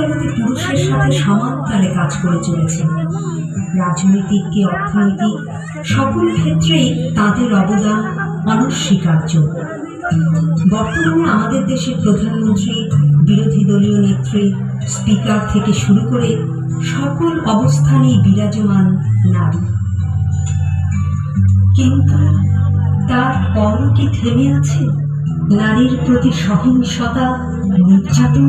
মোটামুটি পুরুষের সাথে কাজ করে চলেছে রাজনৈতিক কি অর্থনৈতিক সকল ক্ষেত্রেই তাদের অবদান অনস্বীকার্য। বর্তমানে আমাদের দেশের প্রধানমন্ত্রী, বিরোধী দলীয় নেত্রী, স্পিকার থেকে শুরু করে সকল অবস্থানেই বিরাজমান নারী। কিন্তু তার পর কি থেমে আছে? নারীর প্রতি সহিংসতা, নির্যাতন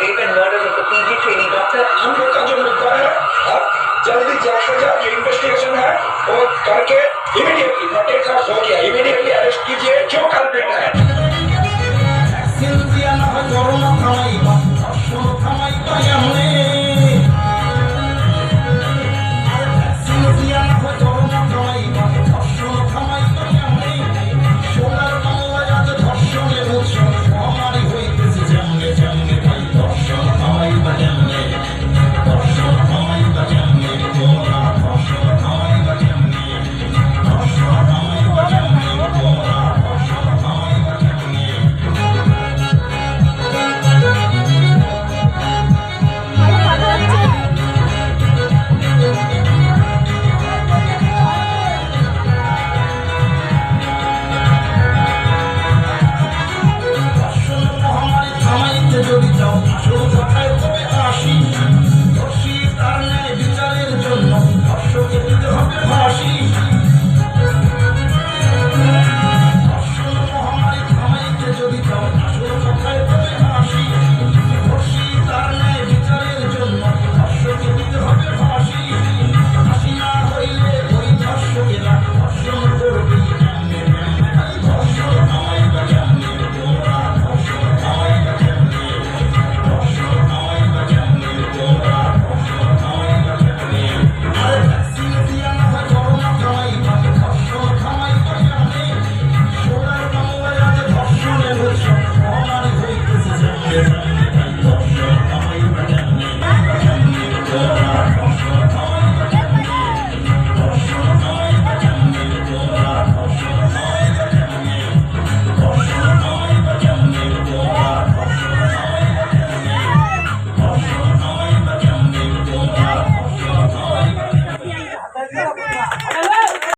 Raven murders of the PG training doctor. हम लोग का जो मुद्दा है अब जल्दी जाकर जा जो इन्वेस्टिगेशन है वो करके इमीडिएटली नॉट एक हो गया इमीडिएटली अरेस्ट कीजिए जो कल्पिट है করোনা থামাই বা থামাই তাই আমরা